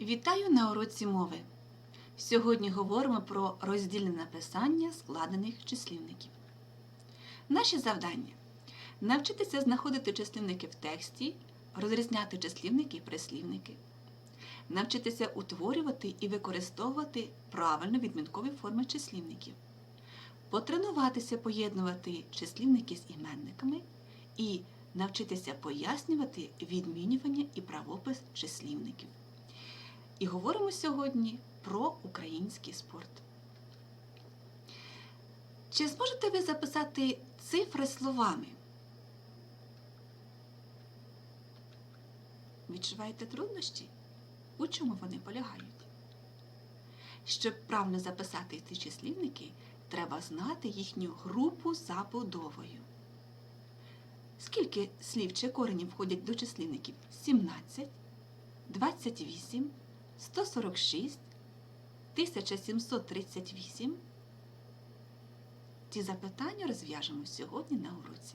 Вітаю на уроці мови. Сьогодні говоримо про роздільне написання складених числівників. Наші завдання навчитися знаходити числівники в тексті, розрізняти числівники і прислівники, навчитися утворювати і використовувати правильно відмінкові форми числівників, потренуватися поєднувати числівники з іменниками і навчитися пояснювати відмінювання і правопис числівників. І говоримо сьогодні про український спорт. Чи зможете ви записати цифри словами? Відчуваєте труднощі? У чому вони полягають? Щоб правильно записати ці числівники, треба знати їхню групу забудовою. Скільки слів чи коренів входять до числівників? 17, 28, 146, 1738. Ці запитання розв'яжемо сьогодні на уроці.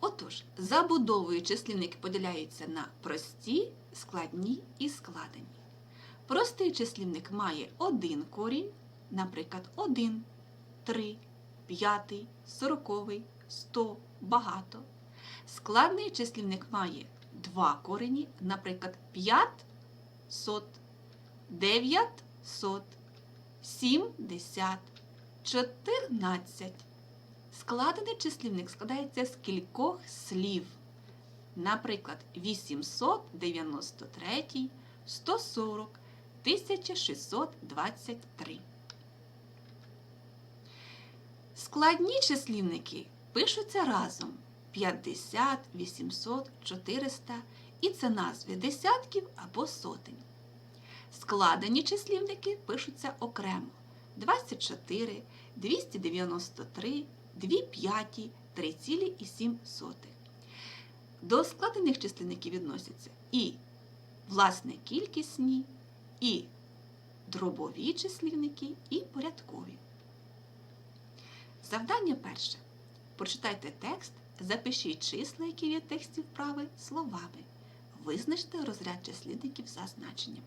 Отож, забудовою числівники поділяються на прості, складні і складені. Простий числівник має один корінь, наприклад, 1, 3, 5, 40, 100, багато. Складний числівник має два корені, наприклад, 5 сот, 9 сот, 70, 14. Складений числівник складається з кількох слів. Наприклад, 893, 140, 1623. Складні числівники пишуться разом 50, 800, 400 і це назви десятків або сотень. Складені числівники пишуться окремо 24, 293, 2 п'яті, 3,7. До складених числівників відносяться і власне кількісні, і дробові числівники, і порядкові. Завдання перше. Прочитайте текст, запишіть числа, які є в тексті вправи, словами. Визначте розряд числівників за значенням.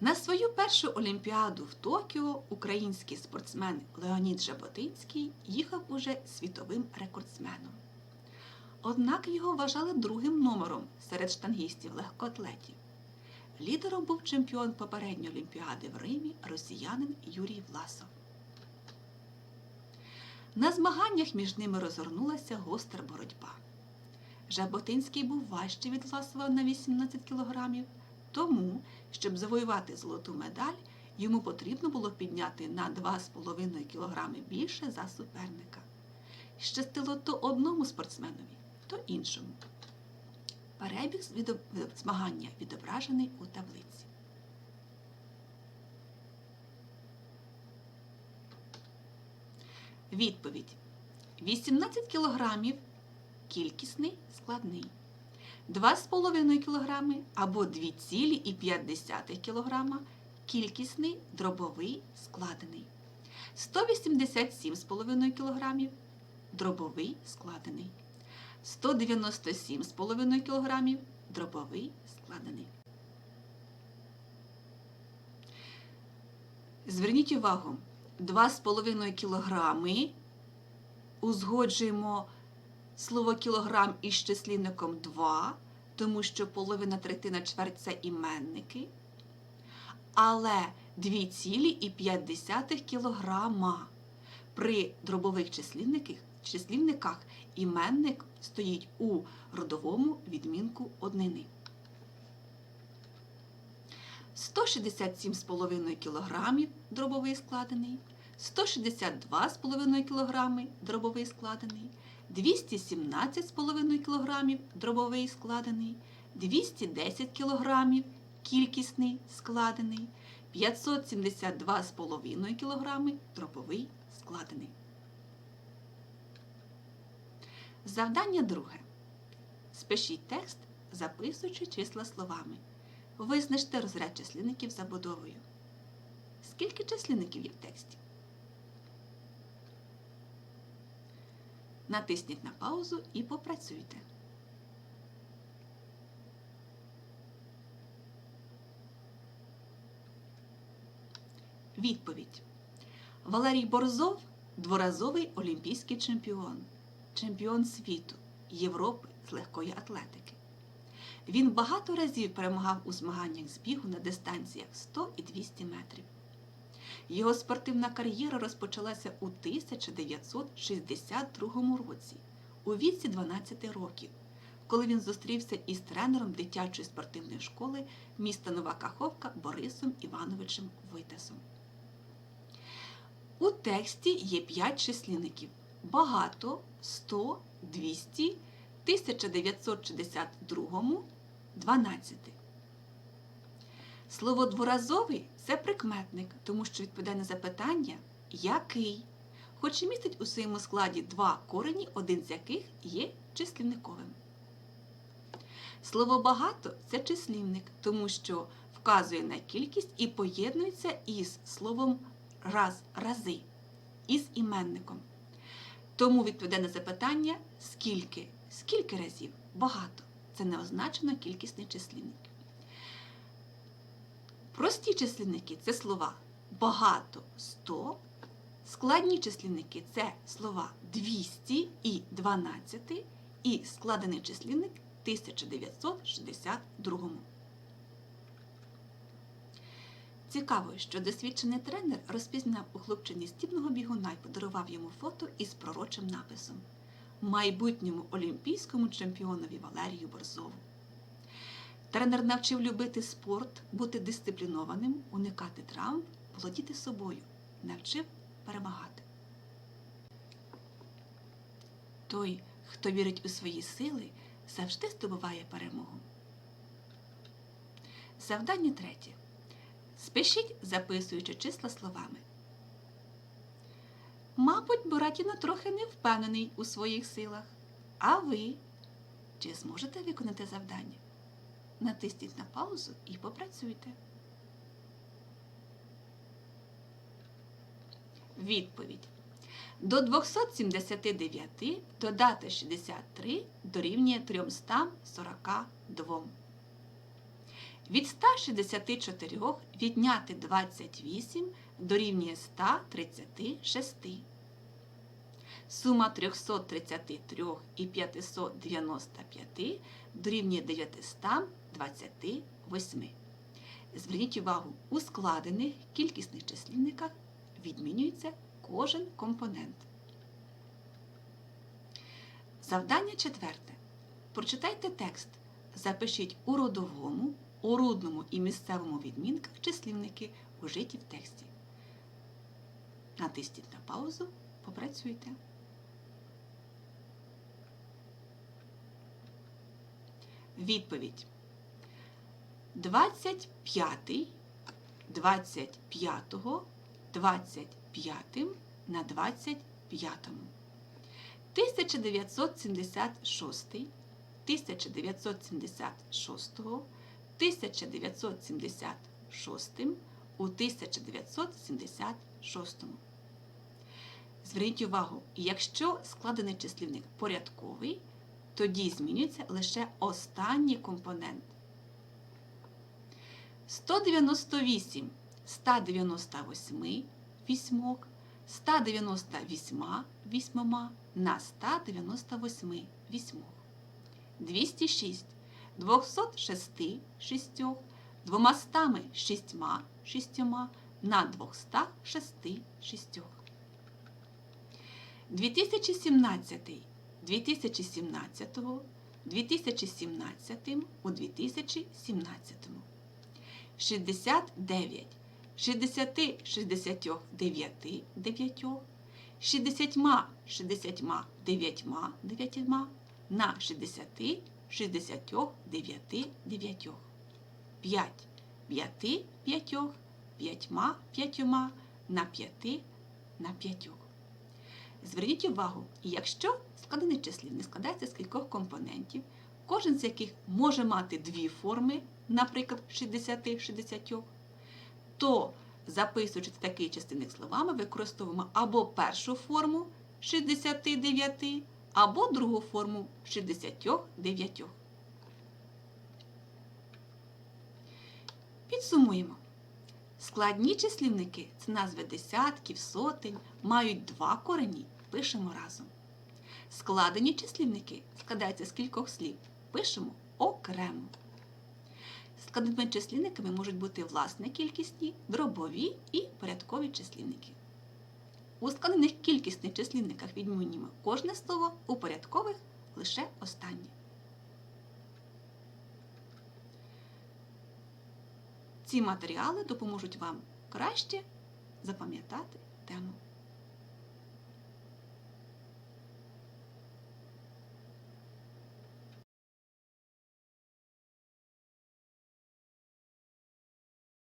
На свою першу олімпіаду в Токіо український спортсмен Леонід Жаботинський їхав уже світовим рекордсменом. Однак його вважали другим номером серед штангістів легкоатлетів. Лідером був чемпіон попередньої олімпіади в Римі росіянин Юрій Власов. На змаганнях між ними розгорнулася гостра боротьба. Жаботинський був важчий від Власова на 18 кілограмів, тому, щоб завоювати золоту медаль, йому потрібно було підняти на 2,5 кілограми більше за суперника. Щастило то одному спортсменові, то іншому. Перебіг змагання відображений у таблиці. Відповідь. 18 кілограмів кількісний складний. 2,5 кг або 2,5 кг кількісний дробовий складений. 187,5 кг дробовий складений. 197,5 кг дробовий складений. Зверніть увагу, 2,5 кг узгоджуємо слово кілограм із числівником 2, тому що половина третина чверть це іменники. Але 2,5 кілограма. При дробових числівниках, числівниках іменник стоїть у родовому відмінку однини. 167,5 кг дробовий складений, 162,5 кг дробовий складений, 217,5 кг дробовий складений, 210 кг кількісний складений, 572,5 кг дробовий складений. Завдання друге. Спишіть текст, записуючи числа словами. Визначте розряд числівників забудовою. Скільки числівників є в тексті? Натисніть на паузу і попрацюйте. Відповідь. Валерій Борзов дворазовий олімпійський чемпіон, чемпіон світу, Європи з легкої атлетики. Він багато разів перемагав у змаганнях з бігу на дистанціях 100 і 200 метрів. Його спортивна кар'єра розпочалася у 1962 році, у віці 12 років, коли він зустрівся із тренером дитячої спортивної школи міста Нова Каховка Борисом Івановичем Витасом. У тексті є 5 числівників: багато, 100, 200, 1962, 12. Слово дворазовий це прикметник, тому що відповідає на запитання який, хоч і містить у своєму складі два корені, один з яких є числівниковим. Слово багато це числівник, тому що вказує на кількість і поєднується із словом раз, рази, із іменником. Тому відповідає на запитання скільки, скільки разів, багато. Це неозначено кількісний числівник. Прості числівники це слова багато 100, складні числівники це слова 200 і 12, і складений числівник 1962. Цікаво, що досвідчений тренер розпізнав у хлопчині стібного бігуна і подарував йому фото із пророчим написом майбутньому олімпійському чемпіонові Валерію Борзову. Тренер навчив любити спорт, бути дисциплінованим, уникати травм, володіти собою, навчив перемагати. Той, хто вірить у свої сили, завжди здобуває перемогу. Завдання третє. Спишіть, записуючи числа словами. Мабуть, Буратіно трохи не впевнений у своїх силах. А ви чи зможете виконати завдання? Натисніть на паузу і попрацюйте. Відповідь. До 279 додати 63 дорівнює 342. Від 164 відняти 28 дорівнює 136. Сума 333 і 595 дорівнює 928. Зверніть увагу, у складених кількісних числівниках відмінюється кожен компонент. Завдання четверте. Прочитайте текст. Запишіть у родовому, орудному і місцевому відмінках числівники, ужиті в тексті. Натисніть на паузу, попрацюйте. Відповідь. 25, 25, 25 на 25. 1976, 1976, 1976 у 1976. Зверніть увагу, якщо складений числівник порядковий, тоді змінюється лише останній компонент. 198 198 вісьмок, 198 вісьмома на 198 вісьмок. 206 206 шістьох, двомастами шістьма шістьома на 206 шістьох. 2017 2017 2017 у 2017 69 60 69 9 60 60 9 9 на 60 69 9 5 5 5 5 5 на 5 на 5 Зверніть увагу, якщо складений числівник складається з кількох компонентів, кожен з яких може мати дві форми, наприклад, 60-60, то, записуючи такий частинник словами, використовуємо або першу форму 69, або другу форму 69. Підсумуємо. Складні числівники це назви десятків, сотень, мають два корені, пишемо разом. Складені числівники складаються з кількох слів, пишемо окремо. Складними числівниками можуть бути власне кількісні, дробові і порядкові числівники. У складених кількісних числівниках відмінюємо кожне слово, у порядкових лише останнє. Ці матеріали допоможуть вам краще запам'ятати тему.